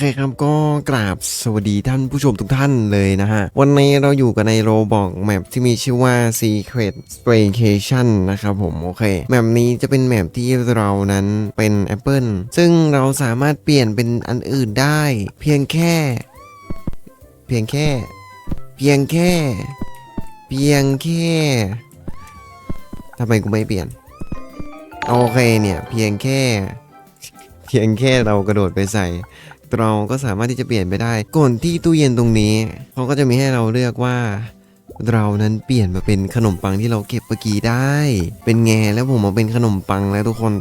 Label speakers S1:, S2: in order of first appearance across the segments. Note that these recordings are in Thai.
S1: เคครับก็กราบสวัสดีท่านผู้ชมทุกท่านเลยนะฮะ วันนี้เราอยู่กันในโรบอกแมปที่มีชื่อว่า Secret Staycation นะครับผมโอเคแมปนี้จะเป็นแมปที่เรานั้นเป็นแอปเปิลซึ่งเราสามารถเปลี่ยนเป็นอันอื่นได้ เพียงแค่ เพียงแค่ เพียงแค่ เพียงแค่ทำไมกูไม่เปลี่ยน โอเคเนี่ย เพียงแค่ เพียงแค่เรากระโดดไปใส่ เราก็สามารถที่จะเปลี่ยนไปได้ก่อนที่ตู้เย็นตรงนี้เขาก็จะมีให้เราเลือกว่า เรานั้นเปลี่ยนมาเป็นขนมปังที่เราเก็บเมื่อกี้ได้ เป็นไงแล้วผมมาเป็นขนมปังแล้วทุกคน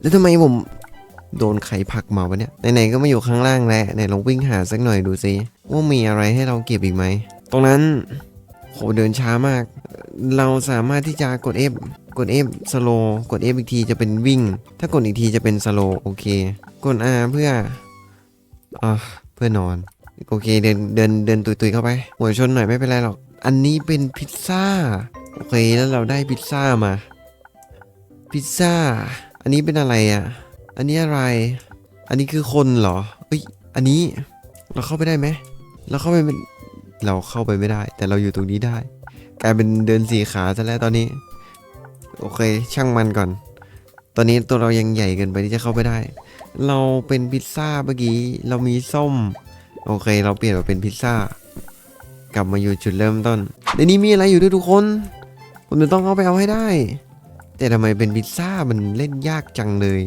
S1: แล้วทำไมผมโดนไข่ผักมาวะเนี่ยไหนๆก็มาอยู่ข้างล่างแล้วไหนลองวิ่งหาสักหน่อยดูซิว่ามีอะไรให้เราเก็บอีกไหมตรงนั้นโหเดินช้ามาก เราสามารถที่จะกด F กด F สโลกด F อีกทีจะเป็นวิ่ง ถ้ากดอีกทีจะเป็นสโลโอเค กด R เพื่อ อ่าเพื่อนอน โอเคเดินเดินเดินตุยๆเข้าไปหัวชนหน่อยไม่เป็นไรหรอก อันนี้เป็นพิซซ่า โอเคแล้วเราได้พิซซ่ามา พิซซ่า อันนี้เป็นอะไรอะ อันนี้อะไร อันนี้คือคนเหรอเอ้ย อันนี้เราเข้าไปได้ไหม เราเข้าไปเป็นเราเข้าไปไม่ได้ แต่เราอยู่ตรงนี้ได้ กลายเป็นเดินสี่ขาซะแล้วตอนนี้ โอเค ช่างมันก่อน ตอนนี้ตัวเรายังใหญ่เกินไปที่จะเข้าไปได้ เราเป็นพิซซ่าเมื่อกี้ เรามีส้ม โอเค เราเปลี่ยนมาเป็นพิซซ่า กลับมาอยู่จุดเริ่มต้น ในนี้มีอะไรอยู่ด้วยทุกคน ผมจะต้องเข้าไปเอาให้ได้ แต่ทำไมเป็นพิซซ่ามันเล่นยากจังเลย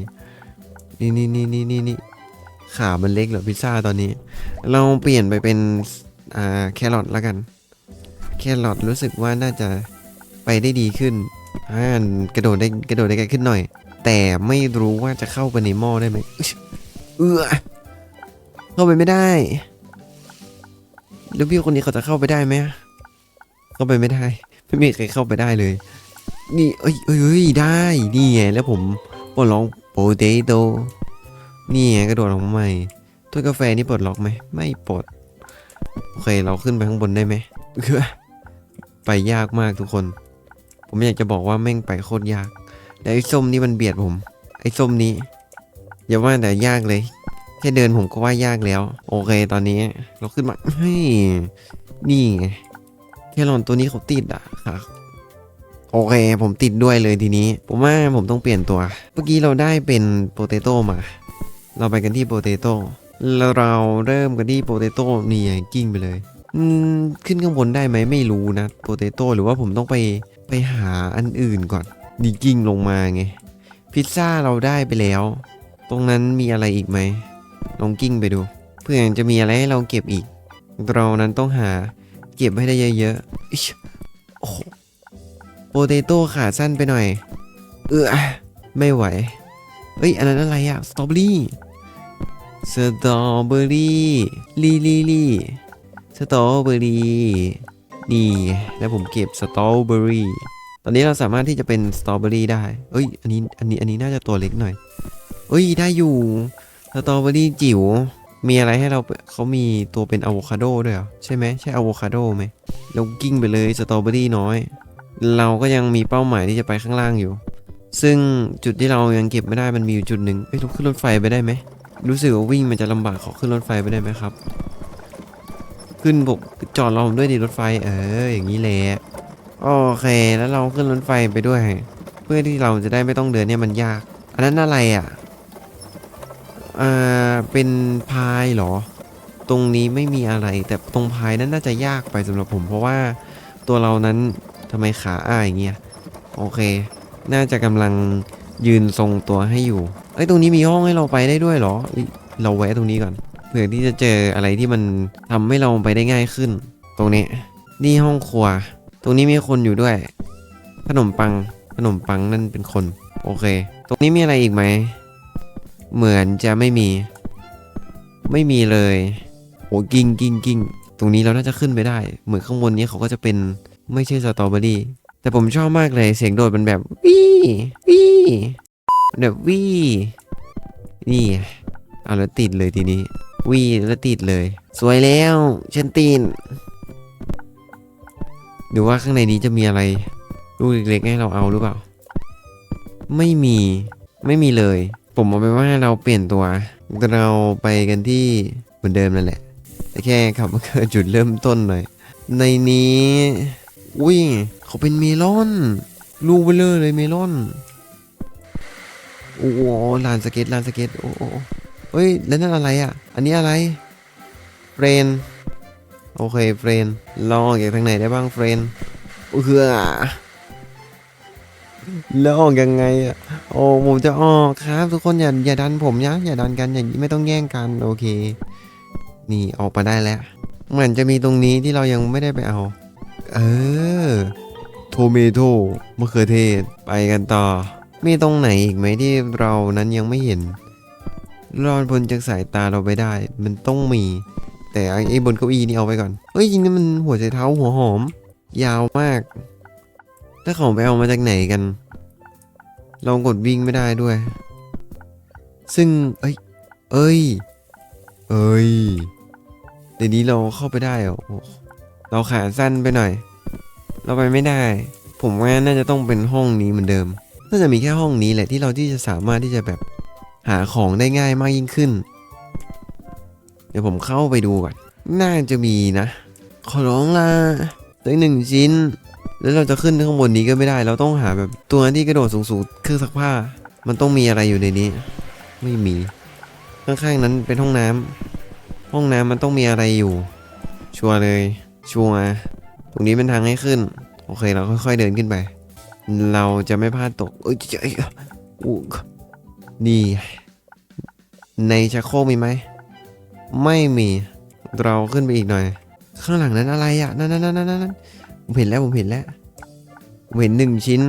S1: นี่นี่นี่นี่นี่นี่ขามันเล็กเหรอพิซซ่าตอนนี้ เราเปลี่ยนไปเป็นอ่าแครอทแล้วกัน แครอทรู้สึกว่าน่าจะไปได้ดีขึ้นอ่ากระโดดได้กระโดดได้ไกลขึ้นหน่อย แต่ไม่รู้ว่าจะเข้าไปในหม้อได้ไหมเออเข้าไปไม่ได้แล้วพี่คนนี้เขาจะเข้าไปได้ไหมเข้าไปไม่ได้ ไม่มีใครเข้าไปได้เลย นี่เอ้ยเอ้ยอยได้นี่ไงแล้วผมปลดล็อกโปเตโตนี่ไงกระโดดลงมาใหม่ถ้วยกาแฟนี่ปลดล็อกไหมไม่ปลดโอเคเราขึ้นไปข้างบนได้ไหมเอื้อไปยากมากทุกคน ผมอยากจะบอกว่าแม่งไปโคตรยาก แล้วไอ้ส้มนี่มันเบียดผม ไอ้ส้มนี้อย่าว่าแต่ยากเลย แค่เดินผมก็ว่ายากแล้ว โอเคตอนนี้เราขึ้นมาเฮ้ยนี่ไงแค่หลอนตัวนี้เขาติดอะค่ะโอเค ผมติดด้วยเลยทีนี้ ผมว่าผมต้องเปลี่ยนตัว เมื่อกี้เราได้เป็นโปเตโต้มา เราไปกันที่โปเตโต้แล้วเราเริ่มกันที่โปเตโต้นี่ไงกิ้งไปเลย อืมขึ้นข้างบนได้ไหมไม่รู้นะโปเตโต้หรือว่าผมต้องไปไปหาอันอื่นก่อน นี่กิ้งลงมาไง พิซซ่าเราได้ไปแล้ว ตรงนั้นมีอะไรอีกไหม ลองกิ้งไปดู เพื่อจะมีอะไรให้เราเก็บอีก เรานั้นต้องหาเก็บให้ได้เยอะๆโอ้โหโปเตโต้ขาสั้นไปหน่อย เออไม่ไหวเอ้ย อันนั้นอะไรอะสตรอเบอรี่สตรอเบอรี่ลีลีลีสตรอเบอรี่นี่แล้วผมเก็บสตรอเบอรี่ ตอนนี้เราสามารถที่จะเป็นสตรอเบอรี่ได้ เอ้ย อันนี้ อันนี้ อันนี้น่าจะตัวเล็กหน่อย เอ้ย ได้อยู่ สตรอเบอรี่จิ๋ว มีอะไรให้เรา เขามีตัวเป็นอะโวคาโดด้วยเหรอ ใช่ไหม ใช่อะโวคาโดไหมแล้วกิ้งไปเลยสตรอเบอรี่น้อย เราก็ยังมีเป้าหมายที่จะไปข้างล่างอยู่ ซึ่งจุดที่เรายังเก็บไม่ได้มันมีอยู่จุดหนึ่งเอ้ยเราขึ้นรถไฟไปได้ไหม รู้สึกว่าวิ่งมันจะลำบากขอขึ้นรถไฟไปได้ไหมครับ ขึ้นบกจอดรอผมด้วยดิรถไฟ เออ อย่างนี้แหละ โอเคแล้วเราขึ้นรถไฟไปด้วย เพื่อที่เราจะได้ไม่ต้องเดินเนี่ยมันยาก อันนั้นอะไรอะอ่าเป็นพายเหรอ ตรงนี้ไม่มีอะไร แต่ตรงพายนั้นน่าจะยากไปสำหรับผม เพราะว่าตัวเรานั้นทำไมขาอ้าอย่างเงี้ยโอเค น่าจะกำลังยืนทรงตัวให้อยู่เอ้ยตรงนี้มีห้องให้เราไปได้ด้วยเหรอเอ้ยเราแวะตรงนี้ก่อนเผื่อที่จะเจออะไรที่มันทำให้เราไปได้ง่ายขึ้น ตรงนี้ นี่ห้องครัว ตรงนี้มีคนอยู่ด้วย ขนมปัง ขนมปังนั่นเป็นคน โอเค ตรงนี้มีอะไรอีกไหม เหมือนจะไม่มี ไม่มีเลย โอ้กิ้งกิ้งกิ้งตรงนี้เราน่าจะขึ้นไปได้ เหมือนข้างบนนี้เขาก็จะเป็นไม่ใช่สตรอเบอรี่ แต่ผมชอบมากเลยเสียงโดดมันแบบวี่วี่แบบวี่นี่เอาแล้วติดเลยทีนี้วี่แล้วติดเลย สวยแล้วฉันตีน หรือว่าข้างในนี้จะมีอะไรลูกเล็กๆให้เราเอาหรือเปล่า ไม่มีไม่มีเลย ผมเอาไปว่าเราเปลี่ยนตัว เราไปกันที่เหมือนเดิมนั่นแหละแต่แค่ขับมาเกิดจุดเริ่มต้นหน่อย ในนี้ อุ้ยเขาเป็นเมลอน ลูกเบลอเลยเมลอนโอ้โหลานสเก็ตลานสเก็ตโอ้โหเฮ้ยแล้วนั่นอะไรอะ อันนี้อะไรเรน โอเคเฟรนลองออกจากทางไหนได้บ้างเฟรนเอือแล้วออกยังไงอะโอ้ผมจะออกครับ ทุกคนอย่าอย่าดันผมนะอย่าดันกันอย่างนี้ไม่ต้องแย่งกันโอเค นี่ออกมาได้แล้ว เหมือนจะมีตรงนี้ที่เรายังไม่ได้ไปเอา เออโทเมโตมะเขือเทศไปกันต่อ มีตรงไหนอีกไหมที่เรานั้นยังไม่เห็นรอดพ้นจากสายตาเราไปได้ มันต้องมี แต่ไอ้บนเก้าอี้นี่เอาไปก่อน เฮ้ยจริงนี่มันหัวใจเท้าหัวหอม ยาวมาก ถ้าเขาไปเอามาจากไหนกัน เรากดวิ่งไม่ได้ด้วย ซึ่ง เอ้ย เอ้ย เอ้ย เดี๋ยวนี้เราเข้าไปได้เหรอเราขาสั้นไปหน่อย เราไปไม่ได้ ผมว่าน่าจะต้องเป็นห้องนี้เหมือนเดิม น่าจะมีแค่ห้องนี้แหละที่เราที่จะสามารถที่จะแบบหาของได้ง่ายมากยิ่งขึ้น ดี๋ยวผมเข้าไปดูก่อน น่าจะมีนะ ขอร้องละตัวหนึ่งชิ้น แล้วเราจะขึ้นข้างบนนี้ก็ไม่ได้ เราต้องหาแบบตัวที่กระโดดสูงๆเครื่องซักผ้า มันต้องมีอะไรอยู่ในนี้ ไม่มี ข้างๆนั้นเป็นห้องน้ำห้องน้ำมันต้องมีอะไรอยู่ ชัวร์เลย ชัวร์ ตรงนี้เป็นทางให้ขึ้น โอเค เราค่อยๆเดินขึ้นไป เราจะไม่พลาดตกเอ้ยเอ้ยอู้นี่ ในชักโครกมีไหม ไม่มีเราขึ้นไปอีกหน่อย ข้างหลังนั้นอะไรอะนั่นนั่นนั่นนั่นผมเห็นแล้วผมเห็นแล้วผมเห็นหนึ่งชิ้น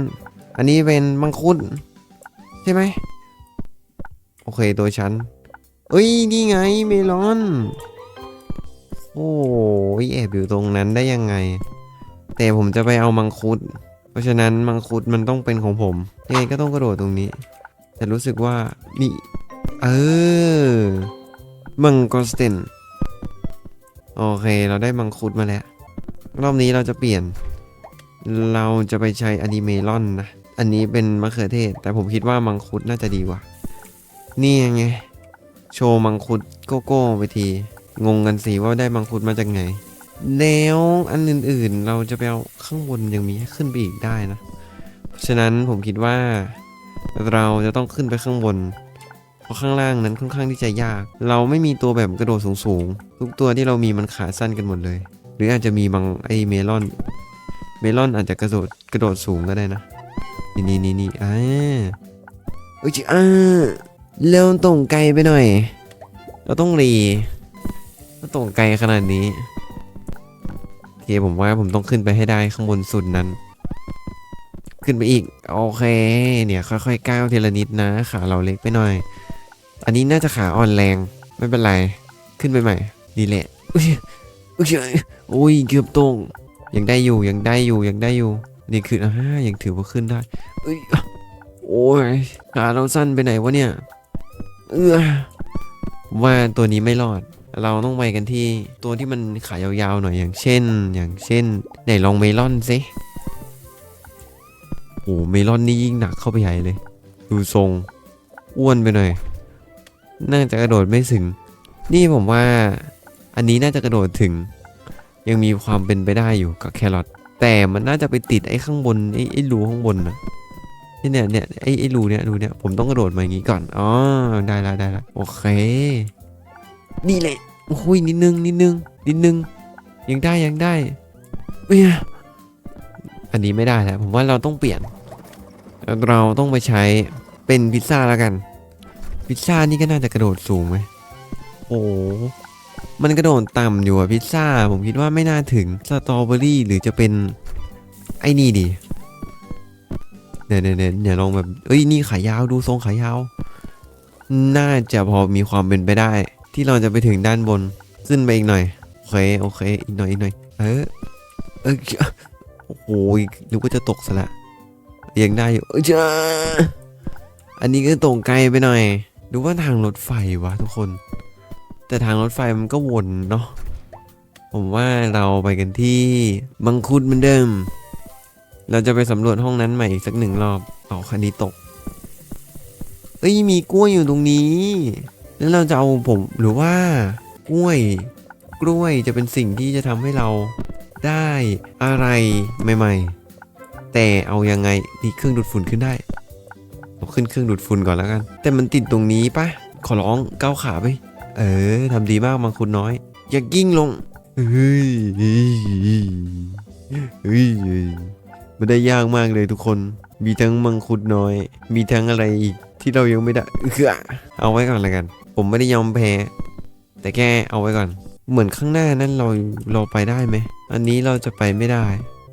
S1: อันนี้เป็นมังคุดใช่ไหมโอเคตัวฉันเอ้ยนี่ไงเมลอน โอ้ยแอบอยู่ตรงนั้นได้ยังไง แต่ผมจะไปเอามังคุด เพราะฉะนั้นมังคุดมันต้องเป็นของผมยังไงก็ต้องกระโดดตรงนี้ แต่รู้สึกว่านี่ เออ มังกรสเตนโอเค เราได้มังคุดมาแล้ว รอบนี้เราจะเปลี่ยน เราจะไปใช้อนิเมลอนนะ อันนี้เป็นมะเขือเทศ แต่ผมคิดว่ามังคุดน่าจะดีกว่า นี่ไง โชว์มังคุดโกโก้ไปที งงกันสิว่าได้มังคุดมาจากไหน แล้วอันอื่นๆ เราจะไปเอาข้างบนยังมีขึ้นไปอีกได้นะ เพราะฉะนั้นผมคิดว่า เราจะต้องขึ้นไปข้างบน เพราะข้างล่างนั้นค่อนข้างที่จะยาก เราไม่มีตัวแบบกระโดดสูงๆ ทุกตัวที่เรามีมันขาสั้นกันหมดเลย หรืออาจจะมีบางไอเมลอน เมลอนอาจจะกระโดดกระโดดสูงก็ได้นะ นี่นี่นี่นี่อ่าเอ้ยจิอ่าเร็วตรงไกลไปหน่อย เราต้องรีถ้าตรงไกลขนาดนี้โอเคผมว่าผมต้องขึ้นไปให้ได้ข้างบนสุดนั้นขึ้นไปอีก โอเค เนี่ยค่อยๆก้าวทีละนิดนะขาเราเล็กไปหน่อย อันนี้น่าจะขาอ่อนแรง ไม่เป็นไร ขึ้นไปใหม่ ดีแหละอุ้ยอุ้ยโอ้ยเกือบตรง ยังได้อยู่ ยังได้อยู่ ยังได้อยู่ นี่คืออ่ายังถือว่าขึ้นได้เอ้ยโอ้ยขาเราสั้นไปไหนวะเนี่ย เออว่าตัวนี้ไม่รอด เราต้องไปกันที่ตัวที่มันขายาวๆหน่อยอย่างเช่น อย่างเช่น ไหนลองเมลอนสิโอ้เมลอนนี่ยิ่งหนักเข้าไปใหญ่เลย ดูทรง อ้วนไปหน่อย น่าจะกระโดดไม่ถึง นี่ผมว่าอันนี้น่าจะกระโดดถึง ยังมีความเป็นไปได้อยู่กับแครอทแต่มันน่าจะไปติดไอ้ข้างบนไอ้ไอ้รูข้างบนนะนี่เนี่ยเนี่ยไอ้ไอ้รูเนี่ยรูเนี่ยผมต้องกระโดดมาอย่างงี้ก่อนอ๋อได้ละได้ละโอเค นี่แหละโอ้ยนิดนึงนิดนึงนิดนึง ยังได้ยังได้เอ้ยอันนี้ไม่ได้แล้วผมว่าเราต้องเปลี่ยน เราต้องไปใช้เป็นพิซซ่าแล้วกัน พิซซ่านี่ก็น่าจะกระโดดสูงไหมโอ้มันกระโดดต่ำอยู่อะพิซซ่า ผมคิดว่าไม่น่าถึงสตรอเบอรี่หรือจะเป็นไอ้นี่ดิเนี่ยเนี่ยเนี่ยลองแบบเอ้ยนี่ขายาวดูทรงขายาว น่าจะพอมีความเป็นไปได้ ที่เราจะไปถึงด้านบน ขึ้นไปอีกหน่อย โอเคโอเค อีกหน่อยอีกหน่อย เออเออโอ้โหนึกว่าจะตกซะละยังได้อยู่เอยจ้าอันนี้ก็ตรงไกลไปหน่อย ดูว่าทางรถไฟวะทุกคน แต่ทางรถไฟมันก็วนเนาะผมว่าเราไปกันที่มังคุดเหมือนเดิม เราจะไปสำรวจห้องนั้นใหม่อีกสักหนึ่งรอบเอาคันนี้ตกเอ้ยมีกล้วยอยู่ตรงนี้ แล้วเราจะเอาผมหรือว่ากล้วย กล้วยจะเป็นสิ่งที่จะทำให้เราได้อะไรใหม่ ๆ แต่เอายังไงนี่เครื่องดูดฝุ่นขึ้นได้ เราขึ้นเครื่องดูดฝุ่นก่อนแล้วกัน แต่มันติดตรงนี้ปะขอร้องก้าวขาไป เออทำดีมากมังคุดน้อย อย่ากิ้งลงเฮ้ยเฮ้ยเฮ้ยมันได้ยากมากเลยทุกคน มีทั้งมังคุดน้อย มีทั้งอะไรอีกที่เรายังไม่ได้เออเอาไว้ก่อนละกัน ผมไม่ได้ยอมแพ้ แต่แค่เอาไว้ก่อน เหมือนข้างหน้านั้นเราเราไปได้ไหม อันนี้เราจะไปไม่ได้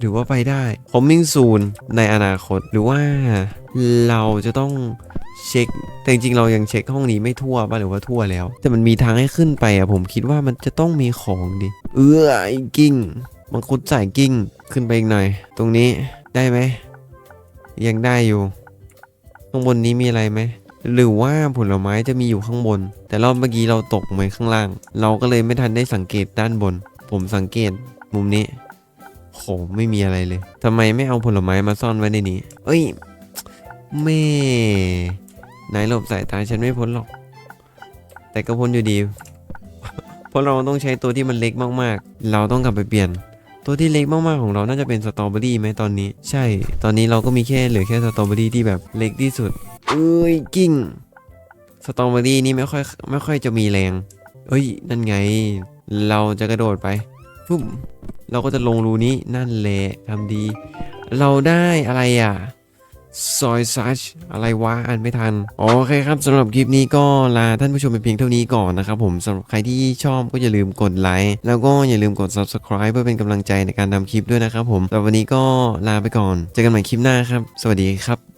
S1: หรือว่าไปได้คอมมิ่งซูนในอนาคต หรือว่าเราจะต้องเช็ค แต่จริงๆเรายังเช็คห้องนี้ไม่ทั่วป่ะหรือว่าทั่วแล้ว แต่มันมีทางให้ขึ้นไปอะผมคิดว่ามันจะต้องมีของดิ เออไอ้กิ้งมังคุดสายกิ้งขึ้นไปอีกหน่อย ตรงนี้ได้ไหม ยังได้อยู่ ข้างบนนี้มีอะไรไหม หรือว่าผลไม้จะมีอยู่ข้างบน แต่รอบเมื่อกี้เราตกไปข้างล่าง เราก็เลยไม่ทันได้สังเกตด้านบน ผมสังเกตมุมนี้ โหไม่มีอะไรเลยทำไมไม่เอาผลไม้มาซ่อนไว้ในนี้ เอ้ยแม่นายหลบสายตาฉันไม่พ้นหรอก แต่ก็พ้นอยู่ดี เพราะเราต้องใช้ตัวที่มันเล็กมากๆ เราต้องกลับไปเปลี่ยน ตัวที่เล็กมากๆของเราน่าจะเป็นสตรอเบอรี่ไหมตอนนี้ ใช่ ตอนนี้เราก็มีแค่เหลือแค่สตรอเบอรี่ที่แบบเล็กที่สุด เอ้ยกิ้งสตรอเบอรี่นี่ไม่ค่อยไม่ค่อยจะมีแรง เอ้ย นั่นไง เราจะกระโดดไปปุ๊บ เราก็จะลงรูนี้นั่นแหละทำดี เราได้อะไรอะซอยซัชอะไรวะอ่านไม่ทัน โอเคครับสำหรับคลิปนี้ก็ลาท่านผู้ชมไปเพียงเท่านี้ก่อนนะครับผมสำหรับใครที่ชอบก็อย่าลืมกดไลค์แล้วก็อย่าลืมกด subscribe เพื่อเป็นกำลังใจในการทำคลิปด้วยนะครับผมสำหรับวันนี้ก็ลาไปก่อน เจอกันใหม่คลิปหน้าครับ สวัสดีครับ